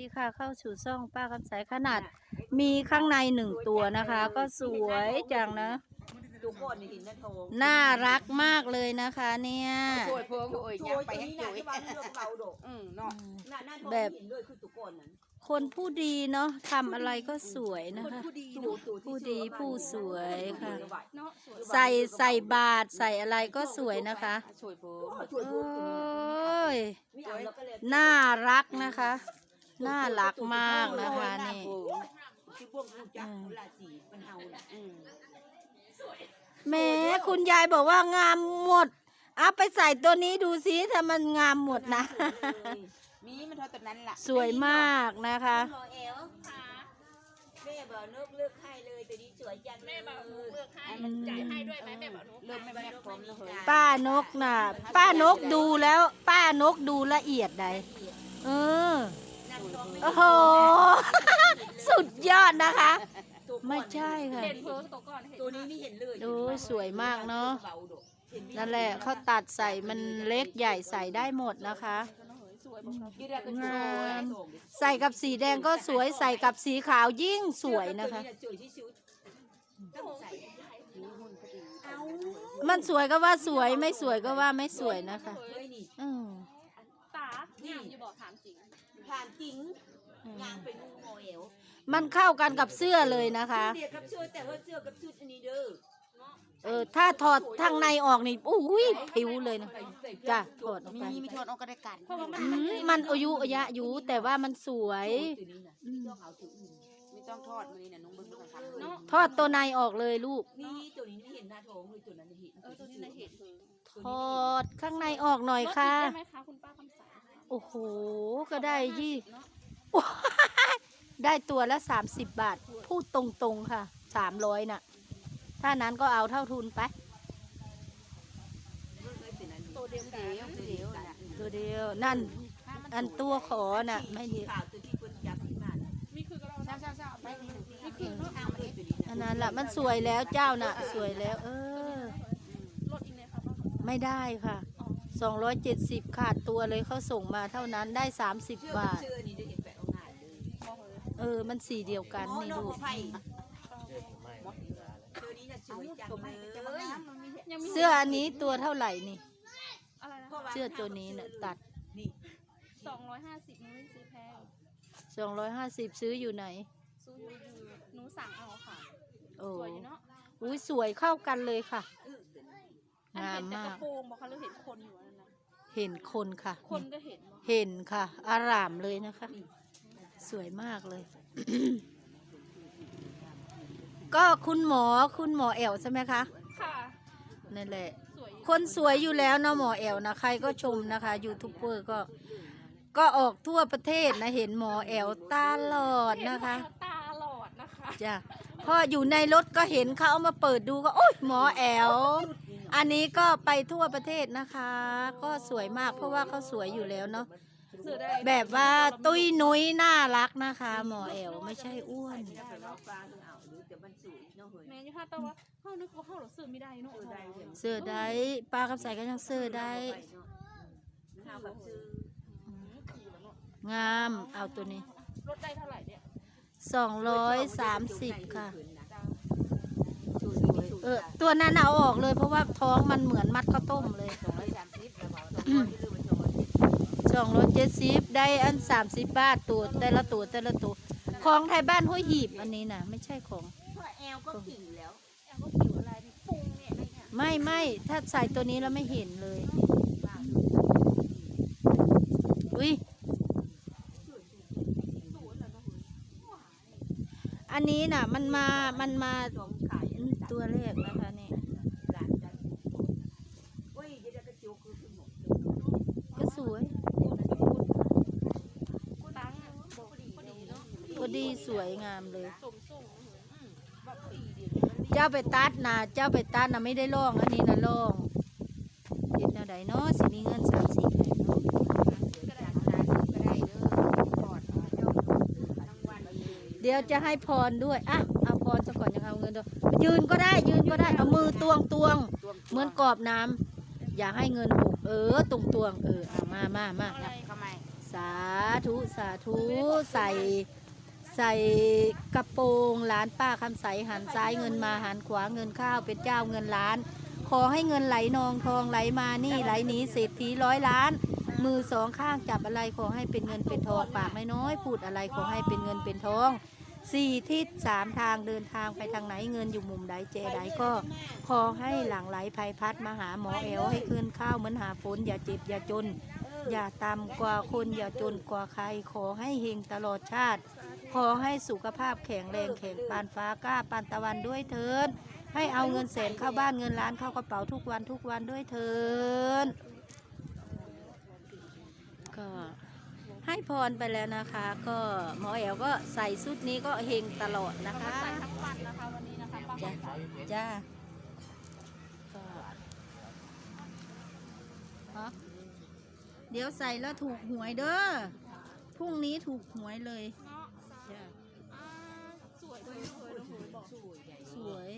ดีค่ะเข้าสู่ช่องป้าคำสายขนาด มีข้างในหนึ่งตัวนะคะ ก็สวยจังนะทุกคนนี่เห็นนะโทงน่ารักมากเลยนะคะเนี่ย ช่วยเพิ่มเอ้ยโจยักยไปตัวให้นี้จุ๋นะยที่ว่าเรื่องเบาโดดอืมเนาะหน้าหน้าโทงแบบเห็นเลยคือทุกคนนั้นคนผู้ดีเนาะทำอะไรก็สวยนะคะจูจูผู้ดีผู้สวยค่ะ เนาะใส่ใส่บาทใส่อะไรก็สวยนะคะช่วยเพิ่มช่วยโอพูดตัวนี้้ย ไม่เอาแล้วก็เลยน่ารักนะคะ น่ารักมากนะคะนี่ที่พวกลูกจักรราศีมันเอาแหละอืมแหม้คุณยายบอกว่างามหมดเอาไปใส่ตัวนี้ดูสิถ้ามันงามหมดนะ มีมันเท่าตัวนั้นล่ะสวยมากนะคะ หมอเอลแม่บอกนกเลือกให้เลยแต่นี้สวยจังแม่บอกนกเลือกให้จ่ายให้ด้วยไหมแม่บอกเริ่มไม่แม่พร้อมแล้วเฮ้ยป้านกน่ะ ป้านกดูแล้ว ป้านกดูละเอียดใดเออ โอ้โห สุดยอดนะคะ ไม่ใช่ค่ะ เห็นเพิ่มตัวก่อนเห็นตัวนี้นี่เห็นเลยโอ้สวยมากเนอะบโดดเห็มีนั่นแหละเขาตัดใส่มันเล็กใหญ่ใส่ได้หมดนะคะสวยบอกเราที่แรกก็ช่วยใส่กับสีแดงก็สวยใส่กับสีขาวยิ่งสวยนะคะตัวสวยที่สุดต้องใส่เอามันสวยก็ว่าสวยไม่สวยก็ว่าไม่สวยนะคะเฮ้ยนี่อืมตาเนี่ยอยู่บอกถามจริงผ่านจริง ยางเป็นงูโมเอลมันเข้ากันกับเสื้อเลยนะคะเดียวกับเสื้อแต่ว่าเสื้อกับชุดอันนี้เด้อเออถ้าถอดทางในออกนี่อุ้ยผิวเลยนะจ้ะถอดออกมีไปมีทอนเอาก็ได้กันเพราะว่ามันอืมมันอายุอายะอยู่แต่ว่ามันสวย ตัวนี้นะต้องเอาตัวอื่นไม่ต้องทอดมือนี่น่ะนุ่งเบิ้งดูกันครับเนาะทอดตัวในออกเลยลูก นี่ตัวนี้ไม่เห็นหน้าท้องเลยตัวนั้นเห็นเออตัวนี้ในเห็นถอดข้างในออกหน่อยค่ะได้ไหมคะคุณป้าคำสายโอ้โหก็ได้ยี่เนาะ ได้ตัวละสามสิบบาท พูดตรงๆค่ะสามร้อยน่ะ ถ้านั้นก็เอาเท่าทุนไป ตัวเดียวกันเดี๋ยวเดี๋ยวน่ะตัวเดียวนั่น อันตัวขอน่ะ ไม่ดีข่าวตัวที่คนจับที่มาน่ะมีคือก็เราเศร้าเศร้าเศร้าไปนี่นี่คือเนาะเอามาเลยตัวนี้นะอันนั้นละมันสวยแล้วเจ้าน่ะ สวยแล้ว เออลดอีกเลยค่ะป้าไม่ได้ค่ะสองร้อยเจ็ดสิบขาดตัวเลยเขาส่งมาเท่านั้นได้สามสิบเชื่อบาท เลยเออ มันสีเดียวกันโอ้นี่น้องลูขกอไผ่ตัวนี้น่ะสวยจังเลยยังมีเสื้ออันนี้ตัวเท่าไหร่นี่อะไรนะเสื้อตัวนี้น่ะตัดนี่สองร้อยห้าสิบนู้นซื้อแพงสองร้อยห้าสิบซื้ออยู่ไหนซื้ออยู่หนูสั่งเอาค่ะโอ้สวยอยู่เนาะอุ้ยสวยเข้ากันเลยค่ะอันงามเห็นแต่มากระโปรงบอกค่ะเราเห็นคนอยู่อันนั้นนะเห็นคนค่ะ คนก็เห็นบอกเห็นค่ะ อารามเลยนะคะ สวยมากเลย ก็คุณหมอคุณหมอแอลใช่ไหมคะค่ะนั่นแหละสวยอยู่คนสวยอยู่แล้วเนาะหมอแอลนะใครก็ชมนะคะยูทูบเบอร์ก็ ก็ออกทั่วประเทศนะเห็นหมอแอลตลอดนะคะเห็นตาหลอดนะคะจ้ะพออยู่ในรถก็เห็นเขาเอามาเปิดดูก็โอ๊ยหมอแอลอันนี้ก็ไปทั่วประเทศนะคะ ก็สวยมากเพราะว่าเขาสวยอยู่แล้วเนาะเสือได้ แบบว่าตุ้ยนุ้ยน่ารักนะคะ หมอแอลไม่ใช่อ้วนจะไปว่าฟ้าหรือเอาหรือแต่มันสวยเนาะเฮ้ยแม่ยี่ห้าแต่ว่าเฮานึกว่าเฮาหรอซื้อไม่ได้เนาะเสื้อได้ปลากับใส่ก็ยังเสื้อได้ข้าวแบบซื้องามเอาตัวนี้ลดได้เท่าไหร่เนี่ยสองร้อยสามสิบค่ะสวยเออตัวนั้นเอาออกเลยเพราะว่าท้องมันเหมือนมัดข้าวต้มเลยสองร้อยสามสิบแล้วบอก สองร้อยที่ลืมไปสองร้อยสองร้อยเจ็ดสิบได้อันสามสิบบาทตัวแต่ละตัวแต่ละตัวของไทยบ้านห้วยหีบอันนี้นะไม่ใช่ของเพราะแอลก็กิ่งแล้วแอลก็ผิวอะไรนี่ปรุงเนี่ยอะไรเนี่ยไม่ไม่ถ้าใส่ตัวนี้แล้วไม่เห็นเลยอุ้ยอันนี้น่ะ มันมามันมาจอมขายอืมตัวแรกนะคะนี่หลานจันโอ้ยเดี๋ยวกระจุกคือคือหมด ก็สวย ตังค์อะบอกพอดีพอดีเนาะ พอดีส วยงามเลย สมส่งแบบปีเดียวเจ้าไปตัดนะเจ้าไปตัดนะไม่ได้ล่องอันนี้นะล่องเห็นแนวใดเนาะสิมีเงินสามสิบไหนเนาะก็ได้ก็ได้ก็ได้เด้อทอดเจ้าทั้งวันเลยเดี๋ยวจะให้พรด้วยอะเอาพรซะก่อนยังเอาเงินด้วยยืนก็ได้ยืนก็ได้เอามือตวงตวงเหมือนกรอบน้ำอย่าให้เงินหกเออตรงตวงเออเอามามามา อะไรทำไม สาธุ สาธุ ใส่ ใส่กระโปรงร้านป้าคำใสหันซ้ายเงินมาหันขวาเงินข้าวเป็นเจ้าเงินล้าน ขอให้เงินไหลนองทองไหลมานี่ไหลหนีเศรษฐีร้อยล้าน มือสองข้างจับอะไรขอให้เป็นเงินเป็นทองปากไม่น้อย พูดอะไรขอให้เป็นเงินเป็นทองสี่ทิศสามทางเดินทางไปทางไหนเงินอยู่มุมใดเจใดก็ขอให้หลังไหลภัยพัดมาหาหมอแอลให้คืนข้าวเหมือนหาฝนอย่าเจ็บอย่าจน อย่าต่ำกว่าคนอย่าจนกว่าใครขอให้เฮงตลอดชาติ ขอให้สุขภาพแข็งแรงแข็งปานฟ้ากล้าปานตะวันด้วยเถินให้เอาเงินแสนเข้าบ้านเงินล้านเข้ากระเป๋าทุกวันทุกวันด้วยเถินก็ให้พรไปแล้วนะคะ ก็หมอแอลก็ใส่ชุดนี้ก็เฮงตลอดนะคะใส่ทั้งวันนะคะวันนี้นะคะป้าจ้าจ้าก็ฮะเดี๋ยวใส่แล้วถูกหวยเด้อพรุ่งนี้ถูกหวยเลย วยเลยบอกสวย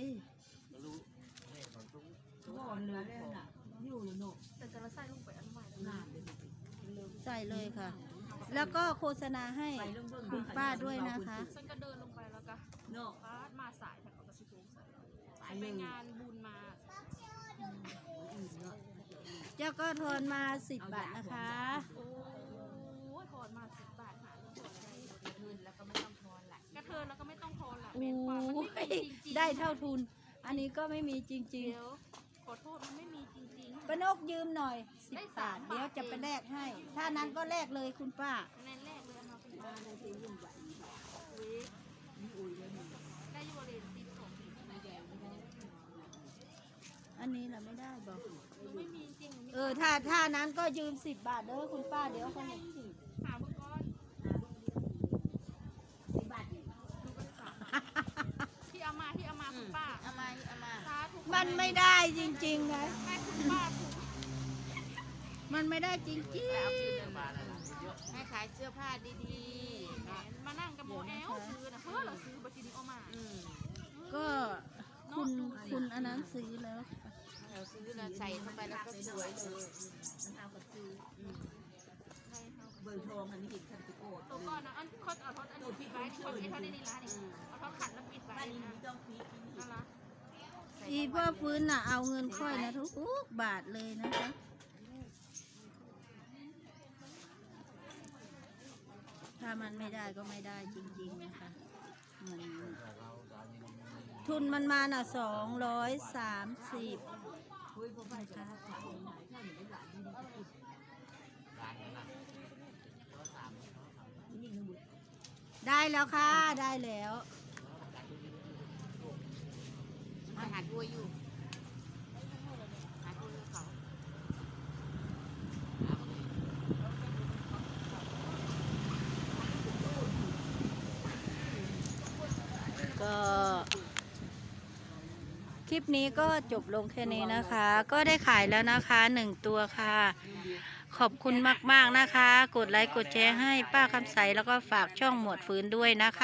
แต่จะละใส่ลงไปอันใหม่แล้วนะใส่เลยค่ะ แล้วก็โฆษณาให้คุณป้าด้วยนะคะฉันก็เดินลงไปแล้วก็เนาะป้ามาสายแถวกระสิบใส่สายไปงานบุญมา เจ้าก็ทอนมาสิบบาทนะคะโอ้ยถอนมาสิบบาทหาเรื่องอะไรเงินแล้วก็ไม่ต้องทอนละ กระเทินแล้วก็ไม่ต้องทอนละโอ้แม่นความมันไม่ยมีจริงๆได้เท่าทุน อันนี้ก็ไม่มีจริง เดี๋ยวขอโทษมันไม่มีจริง ๆป้านกยืมหน่อยสิบบาท เดี๋ยวจะไปแลกให้ ถ้านั้นก็แลกเลยคุณป้าๆในแรกเลยเอามาเป็นบ้านเลยเว้ยได้ยูเรนติดสองปีไม่ใหญ่ไม่ได้อันนี้เราไม่ได้บอกไม่มีจริงมันมีเออ ถ้าถ้านั้นก็ยืมสิบบาทเด้อคุณป้า เดี๋ยวเขาหาเมื่อก่อนดูกันสามที่เอามาที่เอามาคุณป้า เอามาเอา มาสาธุมันไม่ได้จริงๆนะให้คุณป้าถูกมันไม่ได้จริงให้ขายเสื้อผ้าดีแหมมานั่งกับโมแอลซื้อนะเฮ้อเราซื้อบัตรนี้เอามาๆอืมๆก็คุณคุณอันนั้นซื้อแล้วเราซื้อเราใส่เข้าไปแล้วก็สวยเลยเบอร์โทรมันหินคันติโกดตัวก่อนนะอันเขาเอาทอดอันนี้ปิดไว้นี่เขาไอ้ทอดในนี้ร้านนี่เอาทอดขัดแล้วปิดไว้บ้านนี้นะมีต้องฟีดนั่นละ อีพ่อฟื้นน่ะเอาเงินค่อยนะทุกบาทเลยนะคะถ้ามันไม่ได้ก็ไม่ได้จริง ๆ นะคะมันทุนมันมาน่ะสองร้อยสามสิบนะคะได้แล้วค่ะ ได้แล้ว มาหาด้วยอยู่หาด้วยเขาก็คลิปนี้ก็จบลงแค่นี้นะคะ ก็ได้ขายแล้วนะคะหนึ่งตัวค่ะ ขอบคุณมาก ๆ นะคะ กดไลค์กดแชร์ให้ป้าคำใสแล้วก็ฝากช่องหมวดฟื้นด้วยนะคะ